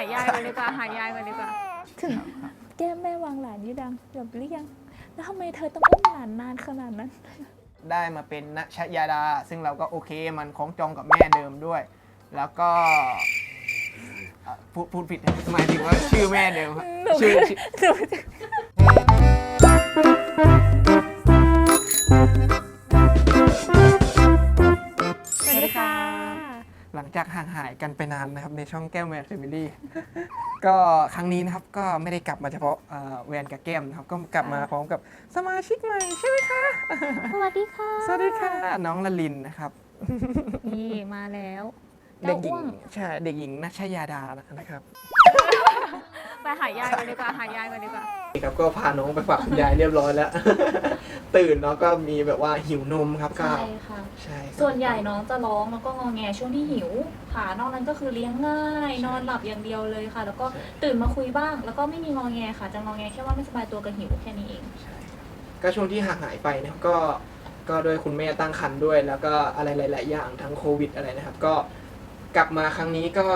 ายยายกันดีกว่าหายยายกันดีกว่า ถึงแก้มแม่วางหลานยี่ดังแบบหรือยัง แล้วทำไมเธอต้องอุ้มหลานนานขนาดนั้น ได้มาเป็นณชยาดา ซึ่งเราก็โอเคมันคล้องจองกับแม่เดิมด้วย แล้วก็อะพูดพูดผิดหมายถึงว่าชื่อแม่เดิมครับหนูชื่อ หนูายกันไปนานนะครับในช่องแก้วแมนแฟมิลี่ ก็ครั้งนี้นะครับก็ไม่ได้กลับมาเฉพาะเอ่อแวนกับแก้มนะครับก็กลับมาพร้อมกับสมาชิกใหม่ใช่ไหมคะ สวัสดีค่ะสวัสดีค่ะน้องละลินนะครับ นี่มาแล้วเด็กหญิจ้างอ้วงใช่ เด็กหญิงนัชยาดานะครับ ไปหายยายกันดีกว่าหายยายกันดีกว่าครับก็พาน้องไปฝากคุณยายเรียบร้อยแล้ว ตื่นเนาะก็มีแบบว่าหิวนมครับก็ใช่ค่ะ ใช่ครับส่วนใหญ่น้องจะร้องแล้วก็งอแงช่วงที่หิว ค่ะ นอกนั้นก็คือเลี้ยงง่าย นอนหลับอย่างเดียวเลยค่ะ แล้วก็ตื่นมาคุยบ้าง แล้วก็ไม่มีงอแงค่ะ จะงอแงแค่ว่าไม่สบายตัวกับหิวแค่นี้เอง ใช่ก็ช่วงที่ห่างหายไปนะครับก็ก็โดวยคุณแม่ตั้งครรภ์ด้วย แล้วก็อะไรหลาย ๆ อย่างทั้งโควิดอะไรนะครับ ก็กลับมาครั้งนี้ก็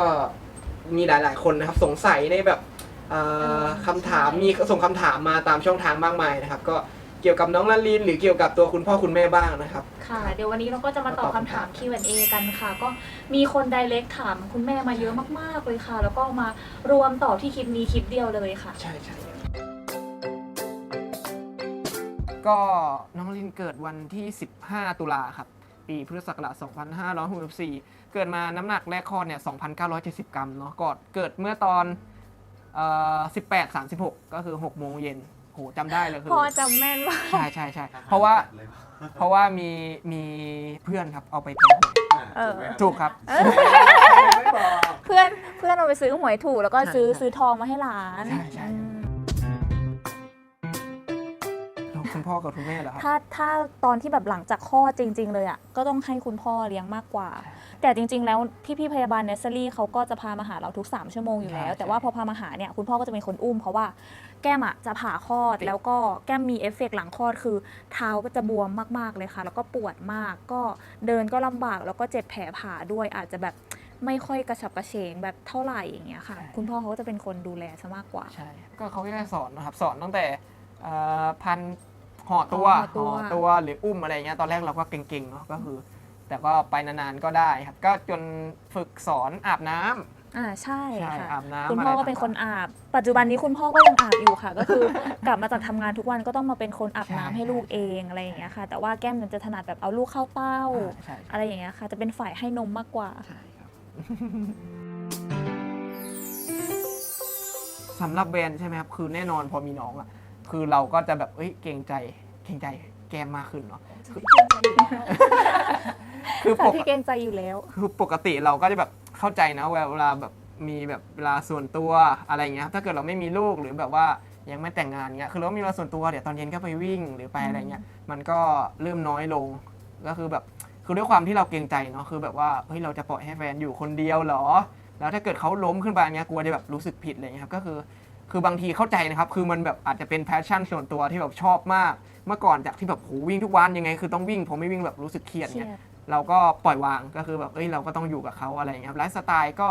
มีหลาย ๆ คนนะครับ สงสัยในแบบเอ่อคำถามใช่มีส่งคำถามมาตามช่องทางมากมายนะครับ ก็เกี่ยวกับน้องลลินหรือเกี่ยวกับตัวคุณพ่อคุณแม่บ้างนะครับ ค่ะ เดี๋ยววันนี้เราก็จะมาตอบคำถาม Q&A กันค่ะ ก็มีคน direct ถามคุณแม่มาเยอะมากๆเลยค่ะ แล้วก็มารวมตอบที่คลิปนี้คลิปเดียวเลยค่ะ ใช่ใช่ก็น้องลินเกิดวันที่ 15 ตุลาครับ ปีพุทธศักราช 2564 เกิดมาน้ำหนักแรกคลอดเนี่ย 2,970 กรัมเนาะก็เกิดเมื่อตอน เอ่อ18 36 ก็คือ 6 โมงเย็นโหจำได้เลยคือพอจำแม่นมาก ใช่ใช่ใช่เพราะว่าเพราะว่ามีมีเพื่อนครับเอาไปแทงเออถูกครับไม่บอกเพื่อนเพื่อนเอาไปซื้อหวยถูกแล้วก็ซื้อใช่ใช่ซื้อทองมาให้หลาน ใช่ใช่อืม คุณพ่อกับคุณแม่เหรอครับ ถ้าถ้าตอนที่แบบหลังจากคลอดจริง ๆ เลยอะก็ต้องให้คุณพ่อเลี้ยงมากกว่า แต่จริง ๆ แล้วพี่พี่ๆพยาบาลเนสเซอรี่เขาก็จะพามาหาเราทุก 3 ชั่วโมงอยู่แล้วใช่แต่ว่าพอพามาหาเนี่ยคุณพ่อก็จะเป็นคนอุ้มเพราะว่าแก้มอะจะผ่าคลอดติดแล้วก็แก้มมีเอฟเฟกต์หลังคลอดคือเท้าก็จะบวมมากๆเลยค่ะ แล้วก็ปวดมากก็เดินก็ลำบากแล้วก็เจ็บแผลผ่าด้วยอาจจะแบบไม่ค่อยกระฉับกระเฉงแบบเท่าไหร่อย่างเงี้ยค่ะ คุณพ่อเขาก็จะเป็นคนดูแลซะมากกว่า ใช่ ก็เขาก็จะสอนนะครับ สอนตั้งแต่เอ่อพัน ห่อตัวห่อตัว ห่อตัวหรืออุ้มอะไรเงี้ยตอนแรกเราก็เก่งๆเนาะก็คือ แต่ก็ไปนานๆก็ได้ครับ ก็จนฝึกสอนอาบน้ำ อ่าใช่ใช่ค่ะอาบน้ำคุณพ่ออะไรก็เป็นคนต่างอาบ ปัจจุบันนี้คุณพ่อก็ยังอาบอยู่ค่ะ ก็คือ กลับมาจากทำงานทุกวันก็ต้องมาเป็นคนอาบน้ำใช่ ให้ลูกเองอะไรอย่างเงี้ยค่ะ แต่ว่าแก้มมันจะถนัดแบบเอาลูกเข้าเต้าๆอ่าใช่อะไรอย่างเงี้ยค่ะ จะเป็นฝ่ายให้นมมากกว่า ใช่ครับสำหรับแบรนด์ใช่ไหมครับ คือแน่นอนพอมีน้องอะ คือเราก็จะแบบเอ้ยเกรงใจเกรงใจแกมมากขึ้นเนาะคือปค่ะกที่เกรงใจอยู่แล้ว คือปกติเราก็จะแบบเข้าใจนะเวลาแบบมีแบบเวลาส่วนตัวอะไรเงี้ยครับถ้าเกิดเราไม่มีลูกหรือแบบว่ายังไม่แต่งงานเงี้ยคือเรามีเวลาส่วนตัวเดี๋ยวตอนเย็นก็ไปวิ่งหรือไปอะไรเงี้ยมันก็เริ่มน้อยลงก็คือแบบคือด้วยความที่เราเกรงใจเนาะคือแบบว่าเฮ้ยเราจะปล่อยให้แฟนอยู่คนเดียวเหรอ แล้วถ้าเกิดเขาล้มขึ้นไปเงี้ยกลัวจะแบบรู้สึกผิดอะไรเงี้ยครับก็คือ คือบางทีเข้าใจนะครับ คือมันแบบอาจจะเป็นแพชชั่นส่วนตัวที่แบบชอบมาก เมื่อก่อนจากที่แบบโหวิ่งทุกวันยังไง คือต้องวิ่งผมไม่วิ่งแบบรู้สึกเครียดเครีเงี้ยยดเราก็ปล่อยวางก็คือแบบเอ้ยเราก็ต้องอยู่กับเขาอะไรอย่างเงี้ยครับไลฟ์สไตล์ก็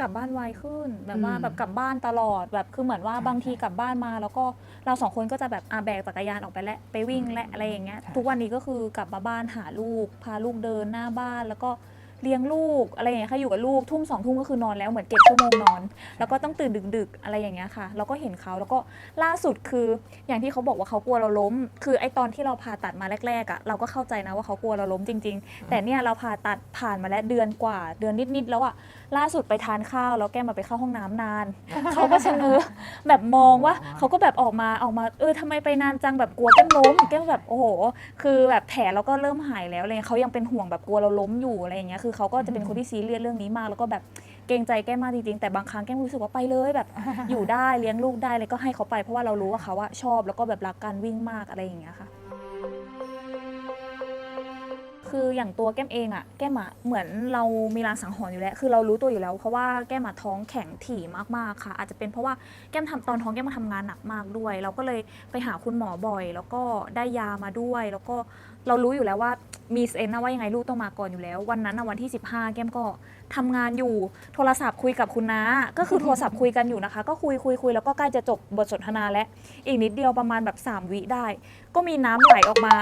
กลับบ้านไวขึ้นแบบว่าอืมแบบกลับบ้านตลอดแบบคือเหมือนว่าใช่บางทีกลับบ้านมา แล้วก็เราสองคนก็จะแบบอาแบกจักรยานออกไปและไปวิ่งและอะไรอย่างเงี้ยใช่ทุกวันนี้ก็คือกลับมาบ้านหาลูก พาลูกเดินหน้าบ้านแล้วก็ เลี้ยงลูกอะไรอย่างเงี้ยค่ะอยู่กับลูกทุ่มสองทุ่มก็คือนอนแล้วเหมือนเก็บชั่วโมงนอน แล้วก็ต้องตื่นดึกๆ อะไรอย่างเงี้ยค่ะ เราก็เห็นเขาแล้วก็ล่าสุดคืออย่างที่เขาบอกว่าเขากลัวเราล้ม คือไอ้ตอนที่เราผ่าตัดมาแรกๆอะเราก็เข้าใจนะว่าเขากลัวเราล้มจริง ๆ แต่เนี่ยเราผ่าตัดผ่านมาแล้วเดือนกว่า เดือนนิดๆแล้วอะล่าสุดไปทานข้าวแล้วแก้มาไปเข้าห้องน้ำนาน เขาก็ชะเง้อแบบมองว่าเขาก็แบบออกมาออกมาเออทำไมไปนานจังแบบกลัวแก้มล้มแก้มแบบโอ้โห คือแบบแผลเราก็เริ่มหายแล้วเลยเขายังเป็นห่วงแบบกลัวเราล้มอยู่อะไรอย่างเงี้ยคือเขาก็จะเป็นคนที่ซีเรียสเรื่องนี้มาก แล้วก็แบบเกรงใจแก้มมากจริงๆแต่บางครั้งแก้มรู้สึกว่าไปเลยแบบ อยู่ได้เลี้ยงลูกได้เลยก็ให้เขาไปเพราะว่าเรารู้ว่าเขาอะชอบแล้วก็แบบรักการวิ่งมากอะไรอย่างเงี้ยค่ะ คืออย่างตัวแก้มเองอะแก้มอะเหมือนเรามีรางสังหรณ์อยู่แล้ว คือเรารู้ตัวอยู่แล้ว เพราะว่าแก้มอะท้องแข็งถี่มากๆค่ะ อาจจะเป็นเพราะว่าแก้มทำตอนท้องแก้มมาทำงานหนักมากด้วย เราก็เลยไปหาคุณหมอบ่อย แล้วก็ได้ยามาด้วย แล้วก็เรารู้อยู่แล้วว่ามีเซนนะว่ายังไงลูกต้องมาก่อนอยู่แล้ว วันนั้นนะวันที่ 15 แก้มก็ทำงานอยู่โทรศัพท์คุยกับคุณน้าก็คือโทรศัพท์คุยกันอยู่นะคะ ก็คุยคุยคุยแล้วก็ใกล้จะจบบทสนทนาแล้วอีกนิดเดียวประมาณแบบ3วิได้ ก็มีน้ำไหลออกมา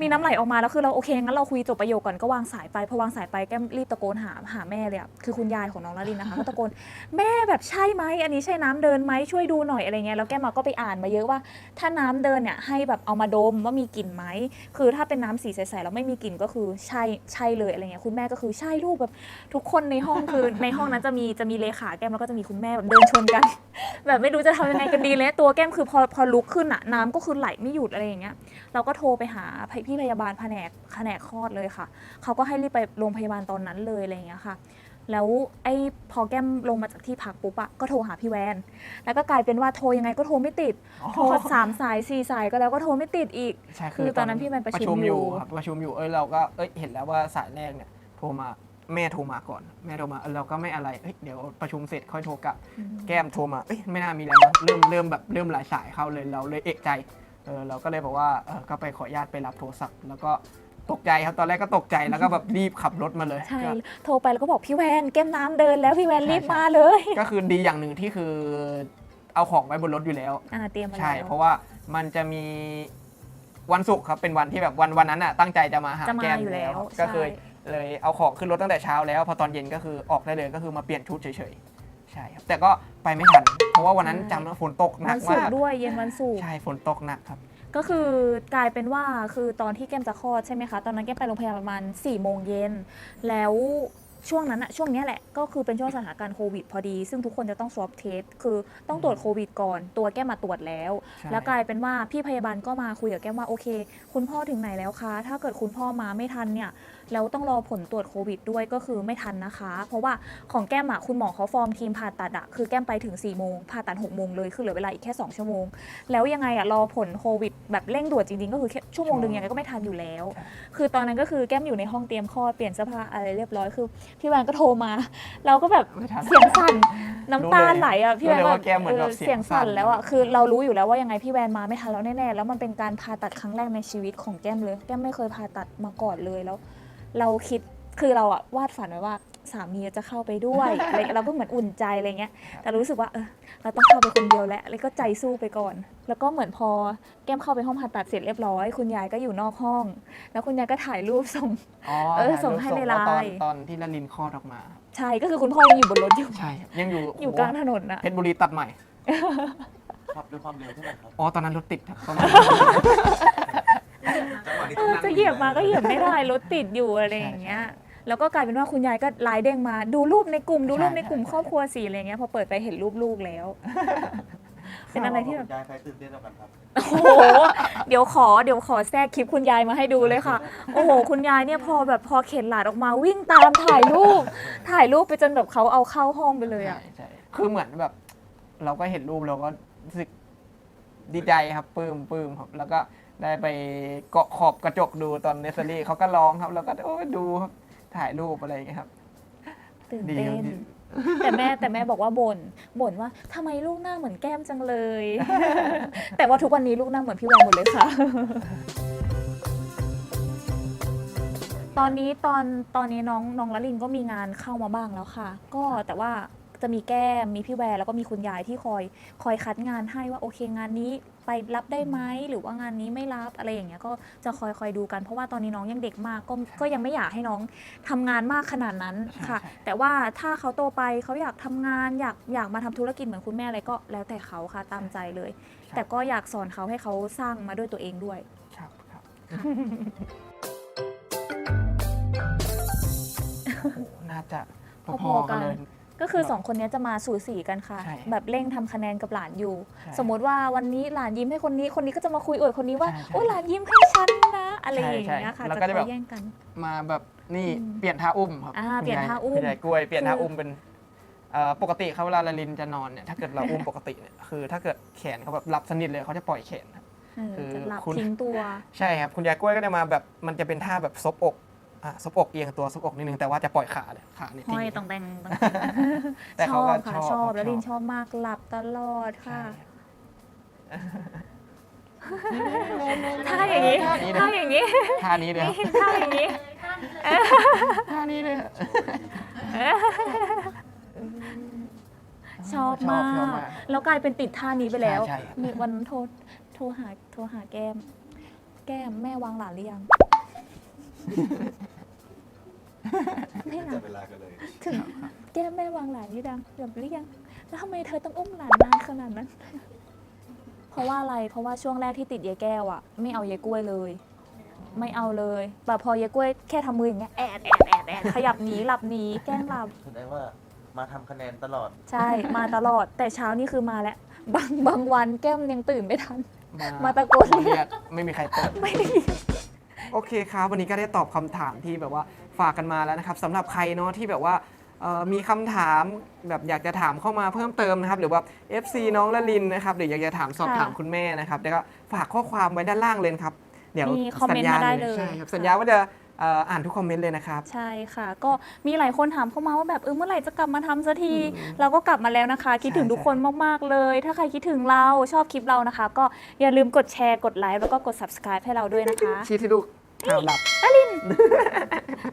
มีน้ำไหลออกมาแล้วคือเราโอเคงั้นเราคุยจบประโยคก่อนก็วางสายไปพอวางสายไปแก้มรีบตะโกนหาหาแม่เลยอะคือคุณยายของน้องลาลินนะคะก็ตะโกนแม่แบบใช่ไหมอันนี้ใช่น้ำเดินไหมช่วยดูหน่อยอะไรเงี้ยแล้วแก้มาก็ไปอ่านมาเยอะว่า ถ้าน้ำเดินเนี่ยให้แบบเอามาดมว่ามีกลิ่นไหมคือถ้าเป็นน้ำสีใสๆแล้วไม่มีกลิ่นก็คือใช่ใช่เลยอะไรเงี้ยคุณแม่ก็คือใช่ลูกแบบทุกคนในห้องคือในห้องนั้นจะมีจะมีเลขาแก้มแล้วก็จะมีคุณแม่แบบเดินชนกัน แบบไม่รู้จะทำยังไงกันดีเลยตัวแก้มคือพอพอลุกขึ้นอะน้ำก็คือไหลไม่หยุดอะไรอย่างเงี้ยเราก็โทรไปหาพี่พยาบาลแผนกแผนกคลอดเลยค่ะ เขาก็ให้รีบไปโรงพยาบาลตอนนั้นเลยอะไรอย่างเงี้ยค่ะ แล้วไอ้พอแก้มลงมาจากที่พักปุ๊บอะก็โทรหาพี่แวน แล้วก็กลายเป็นว่าโทรยังไงก็โทรไม่ติด โทรสามสายสี่สายก็แล้วก็โทรไม่ติดอีก ใช่คือตอนนั้นพี่แมนประชุมออยู่ยู่ครับประชุมอยู่เอ้ยเราก็เอ้ยเห็นแล้วว่าสายแรกเนี่ยโทรมาแม่โทรมาก่อนแม่โทรมาเออเราก็ไม่อะไรเอ้ยเดี๋ยวประชุมเสร็จค่อยโทรกลับ แก้มโทรมาเอ้ยไม่น่ามีแล้วนะเริ่มเริ่มแบบเริ่มหลายสายเข้าเลยเราเลยเอกใจ เออเราก็เลยบอกว่าเออก็ไปขออนุญาตไปรับโทรศัพท์ แล้วก็ตกใจครับตอนแรกก็ตกใจแล้วก็แบบรีบขับรถมาเลยใช่ ก็โทรไปแล้วก็บอกพี่แวนแก้มน้ำเดินแล้วพี่แวนใช่รีบใช่มาเลยก็คือดีอย่างหนึ่งที่คือเอาของไว้บนรถอยู่แล้ว อ่าเตรียมมาใช่ แล้ว เพราะว่ามันจะมีวันศุกร์ครับเป็นวันที่แบบวันวันนั้นอะตั้งใจจะมาหาจะมาแก้มอยู่แล้วก็เคยใช่เลยเอาของขึ้นรถตั้งแต่เช้าแล้วพอตอนเย็นก็คือออกได้เลยก็คือมาเปลี่ยนชุดเฉยๆใช่ครับแต่ก็ไปไม่ทันเพ ราะว่าวันนั้นจำได้ฝนตกหนัวักนศุกมากร์ด้วยเย็นวันศุกร์ ใช่ฝนตกหนักครับ ก็คือกลายเป็นว่าคือตอนที่แก้มจะคลอดใช่ไหมคะ ตอนนั้นแก้มไปโรงพยาบาลประมาณ4ี่โมงเย็นแล้วช่วงนั้นอะช่วงเนี้ยแหละ ก็คือเป็นช่วงสถานการณ์โควิดพอดี ซึ่งทุกคนจะต้อง swab test คือต้องตรวจโควิดก่อน ตัวแก้มมาตรวจแล้ว ใช่ แล้วกลายเป็นว่าพี่พยาบาลก็มาคุยกับแก้มว่าโอเค คุณพ่อถึงไหนแล้วคะ ถ้าเกิดคุณพ่อมาไม่ทันเนี่ย แล้วต้องรอผลตรวจโควิดด้วยก็คือไม่ทันนะคะ เพราะว่าของแก้มอะคุณหมอเขาฟอร์มทีมผ่าตัดอะคือแก้มไปถึง4ี่โมงผ่าตัด6กโมงเลยคือเหลือเวลาอีกแค่ 2 ชั่วโมง แล้วยังไงอะรอผลโควิด แบบเร่งด่วนจริงๆ ก็คือแค่ชั่วโมงหนึ่งยังไงก็ไม่ทันอยู่แล้วใช่คือตอนนั้นก็คือแก้มอยู่ในห้องเตรียมคลอดเปลี่ยนเสื้อผ้าอะไรเรียบร้อยคือพี่แวนก็โทรมาเราก็แบบไม่ทัน เสียงสั่นน้ำตาไหลอะพี่แวนรู้เลยว่าว่าแก้มเหมือนแบบเออเสีเสียยงงสั่สั่นน แล้วอะคือเรารู้อยู่แล้วว่ายังไงพี่แวนมาไม่ทันแล้วแน่ๆแล้วมันเป็นการผ่าตัดครั้งแรกในชีวิตของแก้มเลย แก้มไม่เคยผ่าตัดมาก่อนเลยแล้ว เราคิดคือเราอะวาดฝันไว้ว่าสามีจะเข้าไปด้วย อะไรเราก็เหมือนอุ่นใจอะไรเงี้ย แต่รู้สึกว่าเออเราต้องเข้าไปคนเดียวแหละแล้วก็ใจสู้ไปก่อน แล้วก็เหมือนพอแก้มเข้าไปห้องผ่าตัดเสร็จเรียบร้อย คุณยายก็อยู่นอกห้อง แล้วคุณยายก็ถ่ายรูปส่ง อ๋อเออถ่ายรูปส่งให้ในไลน์ ตอนตอนที่ละลินคลอดออกมา ใช่ก็คือคุณพ่อยังอยู่บนรถอยู่ ใช่ครับยังอยู่อยู่กลางถนนอะเพชรบุรีตัดใหม่ ขับด้วยความเร็วเท่าไหร่ครับ อ๋อ ตอนนั้นรถติดครับประมาณจังหวะนี้ เอต้องอนั่งจะเหยียบมาก็เหยียบไม่ได้รถติดอยู่อะไรอย่างเงี้ย แล้วก็กลายเป็นว่าคุณยายก็ไลน์เด้งมา ดูรูปในกลุ่มดูรูปในกลุ่มครอบครัวสีอะไรเงี้ยพอเปิดไปเห็นรูปลูกแล้ว เป็นอะไรที่แบบยายใครตื่นเต้นกว่ากันครับโอ้โหเดี๋ยวขอเดี๋ยวขอแทรกคลิปคุณยายมาให้ดูเลยค่ะ โอ้โห คุณยายเนี่ยพอแบบพอเข็นหลานออกมาวิ่งตามถ่ายรูป ถ่ายรูปไปจนแบบเขาเอาเข้าห้องไปเลยอะใช่ใช่คือเหมือนแบบ เราก็เห็นรูปเราก็รู้สึกดีใจครับปลื้มปลื้มครับ แล้วก็ ได้ไปเกาะขอบกระจกดูตอนเนสเซอรี่เขาก็ร้องครับแล้วก็โอ้ยดูครับถ่ายรูปอะไรอย่างเงี้ยครับ ตื่นดีเต้ครับนดี แต่แม่แต่แม่บอกว่าบ่นบ่นว่าทำไมลูกหน้าเหมือนแก้มจังเลย แต่ว่าทุกวันนี้ลูกหน้าเหมือนพี่แวนหมดเลยค่ะ ตอนนี้ตอนตอนนี้น้องน้องละลินก็มีงานเข้ามาบ้างแล้วค่ะ ก็แต่ว่าจะมีแก้มมีพี่แวร์แล้วก็มีคุณยายที่คอย คอยคัดงานให้ว่าโอเคงานนี้ ไปรับได้ไหมหรือว่างานนี้ไม่รับอะไรอย่างเงี้ยก็จะคอยคอยดูกันเพราะว่าตอนนี้น้องยังเด็กมากก็ก็ยังไม่อยากให้น้องทำงานมากขนาดนั้นค่ะใช่ใช่แต่ว่าถ้าเขาโตไปเขาอยากทำงานอยากอยากมาทำธุรกิจเหมือนคุณแม่อะไรก็แล้วแต่เขาค่ะตามใจเลยแต่ก็อยากสอนเขาให้เขาสร้างมาด้วยตัวเองด้วย ครับครับโอ้โหน่าจะพพออๆๆกักันนเลย ก็คือสองคนนี้จะมาสู่สีกันค่ะ ใช่แบบเร่งทำคะแนนกับหลานอยู่ ใช่สมมติว่าวันนี้หลานยิ้มให้คนนี้คนนี้ก็จะมาคุยอวดคนนี้ว่าใช่ใช่โอ้ยหลานยิ้มให้ฉันนะอะไรอย่างใช่เงี้ยค่ะใช่แล้วจะก็จะคแบอยบแย่งกัน มาแบบนี่อืมเปลี่ยนท่าอุ้มครับอ่าคุณเปลี่ยนยท่าอุ้มคุณยายกล้วยเปลี่ยนท่าคืออุ้มเป็นเอ่อปกติเขาเวลาละลินจะนอนเนี่ยถ้าเกิดเราอุ้มปกติเนี่ยคือถ้าเกิดแขนเขาแบบหลับสนิทเลยเขาจะปล่อยแขนครับ เออคือจะหลับคุณ ทิ้งตัว ใช่ครับคุณยายกล้วยก็จะมาแบบมันจะเป็นท่าแบบซบอก อะซบอกเอียงตัวซบอกนิดนึงแต่ว่าจะปล่อยขาเลยขาเนี่ยห้อยทิ้งต้องแต่งต้องแต่ชเขาอก็บค่ะชอบชอบชอบแล้วลินชอบมากหลับตลอดใช่ค่ะครับท่าอย่างนี้ท่านี้ท่านะอย่างนี้ท่านี้เลยครับท่าอย่างนี้ ท่านี้เลยชอบมาชอบกมาก แล้วกลายเป็นติดท่านี้ไปแล้ว ใช่ใช่ มีวันนั้นโทรโทรหาโทรหาแก้ม แก้มแม่วางหลานหรือยัง แม่หลาจันบเวลากันเลย ถึงแก้มแม่วางหลานหรือยังแบบหรือยัง แล้วทำไมเธอต้องอุ้มหลานนานขนาดนั้น เพราะว่าอะไร เพราะว่าช่วงแรกที่ติดยายแก้วอะไม่เอายายกล้วยเลย ไม่เอาเลยแต่พอยายกล้วยแค่ทำมืออย่างเงี้ยแอดแอดแอดแอดขยับหนีหลับหนีแกล้งหลับ แสดงว่ามาทำคะแนนตลอด ใช่มาตลอด แต่เช้านี่คือมาแล้ว บางบางวันแก้มยังตื่นไม่ทัน มาตะโกนเรียก ไม่มีใครเปิด ไม่ได้ โอเคครับ วันนี้ก็ได้ตอบคำถามที่แบบว่าฝากกันมาแล้วนะครับสำหรับใครเนาะที่แบบว่าเอ่อมีคำถามแบบอยากจะถามเข้ามาเพิ่มเติมนะครับ หรือว่า FC น้องละลินนะครับหรืออยากจะถามสอบถามคุณแม่นะครับแล้วก็ฝากข้อความไว้ด้านล่างเลยนะครับ เดี๋ยวมีคอมเมนต์สัญญมาได้เลย ใช่ครับสัญญาว่าจะเอ่ออ่านทุกคอมเมนต์เลยนะครับ ใช่ค่ะ ก็มีหลายคนถามเข้ามาว่าแบบเออเมื่อไหร่จะกลับมาทำสักที เราก็กลับมาแล้วนะคะ คิดถึงใช่ทุกคนมาก ๆ เลย ถ้าใครคิดถึงเราชอบคลิปเรานะคะ ก็อย่าลืมกดแชร์กดไลค์แล้วก็กด subscribe ให้เราด้วยนะคะ ชี้ที่ลูก ข่าวหลับ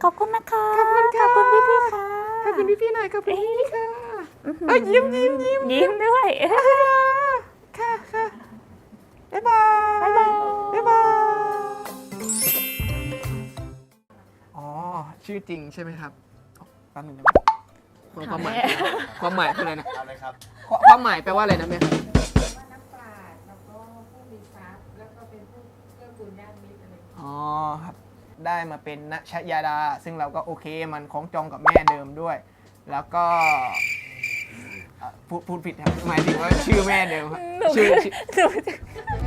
ขอบคุณนะคะ ขอบคุณค่ะ ขอบคุณพี่ๆค่ะขอบคุณพี่ๆหน่อยขอบคุณพี่ๆค่ะอื้อหือเอ้ยยิ้มยิ้มยิ้มยิ้มด้วย ค่ะค่ะบ๊ายบายบ๊ายบาย บ๊ายบายอ๋อ ชื่อจริงใช่ไหมครับอ๋อแป๊บนึงนะความความหมายถามแม่ความหมายคืออะไรนะเอาเลยครับ ความความหมายแปลว่าอะไรนะแม่ครับว่านักปราชญ์แล้วก็ผู้มีทรัพย์แล้วก็เป็นผู้เกื้อกูลญาติมิตรอะไรอย่างเงี้ยอ๋อครับ ได้มาเป็นณชยาดา ซึ่งเราก็โอเคมันคล้องจองกับแม่เดิมด้วย แล้วก็อะพูดพูดผิดครับหมายถึงว่าชื่อแม่เดิมครับหนูชื่อชื่อ หนู